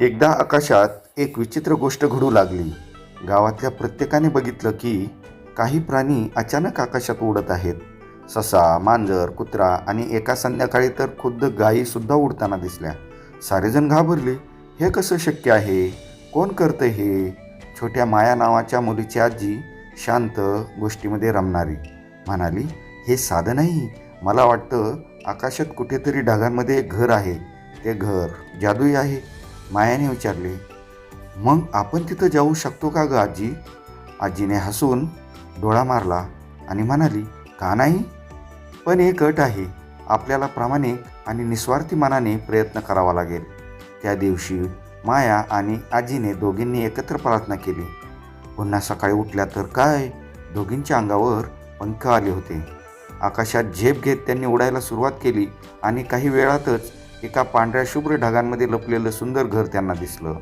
एकदा आकाशात एक विचित्र गोष्ट घडू लागली. गावातल्या प्रत्येकाने बघितलं की काही प्राणी अचानक आकाशात उडत आहेत. ससा मांजर कुत्रा आणि एका संध्याकाळी तर खुद्द गायीसुद्धा उडताना दिसल्या. सारेजण घाबरले. हे कसं शक्य आहे? कोण करतं हे? छोट्या माया नावाच्या मुलीची आजी शांत गोष्टीमध्ये रमणारी. म्हणाली हे साधं नाही. मला वाटतं आकाशात कुठेतरी ढगांमध्ये एक घर आहे. ते घर जादूई आहे. मायाने विचारले मग आपण तिथं जाऊ शकतो का ग आजी? आजीने हसून डोळा मारला आणि म्हणाली का नाही? पण एक अट आहे. आपल्याला प्रामाणिक आणि निस्वार्थी मनाने प्रयत्न करावा लागेल. त्या दिवशी माया आणि आजीने दोघींनी एकत्र प्रार्थना केली. पुन्हा सकाळी उठल्या तर काय? दोघींच्या अंगावर पंख आले होते. आकाशात झेप घेत त्यांनी उडायला सुरुवात केली आणि काही वेळातच एका पांढऱ्या शुभ्र ढगांमध्ये लपलेलं सुंदर घर त्यांना दिसलं.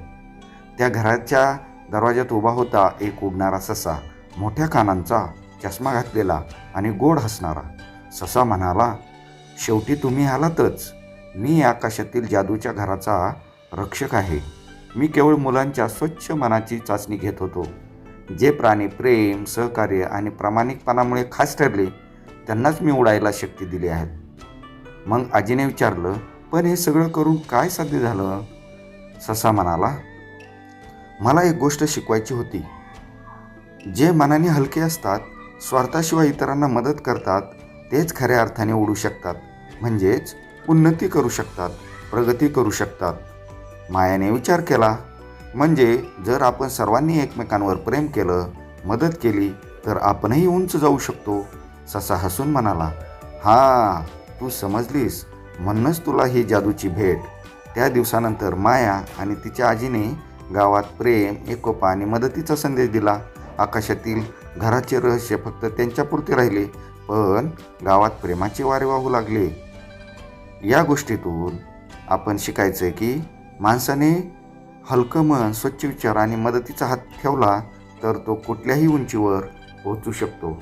त्या घराच्या दरवाज्यात उभा होता एक उडणारा ससा मोठ्या कानांचा चष्मा घातलेला आणि गोड हसणारा. ससा म्हणाला शेवटी तुम्ही आलातच. मी आकाशातील जादूच्या घराचा रक्षक आहे. मी केवळ मुलांच्या स्वच्छ मनाची चाचणी घेत होतो. जे प्राणी प्रेम सहकार्य आणि प्रामाणिकपणामुळे खास ठरले त्यांनाच मी उडायला शक्ती दिली आहे. मग आजीने विचारलं पण हे सगळं करून काय साध्य झालं? ससा म्हणाला मला एक गोष्ट शिकवायची होती. जे मनाने हलके असतात स्वार्थाशिवाय इतरांना मदत करतात तेच खऱ्या अर्थाने उडू शकतात. म्हणजेच उन्नती करू शकतात प्रगती करू शकतात. मायाने विचार केला म्हणजे जर आपण सर्वांनी एकमेकांवर प्रेम केलं मदत केली तर आपणही उंच जाऊ शकतो. ससा हसून म्हणाला हा तू समजलीस. म्हणूनच तुला ही जादूची भेट. त्या दिवसानंतर माया आणि तिच्या आजीने गावात प्रेम एकोपा आणि मदतीचा संदेश दिला. आकाशातील घराचे रहस्य फक्त त्यांच्यापुरते राहिले पण गावात प्रेमाचे वारे वाहू लागले. या गोष्टीतून आपण शिकायचं आहे की माणसाने हलकं मन स्वच्छ विचार आणि मदतीचा हात ठेवला तर तो कुठल्याही उंचीवर पोहोचू शकतो.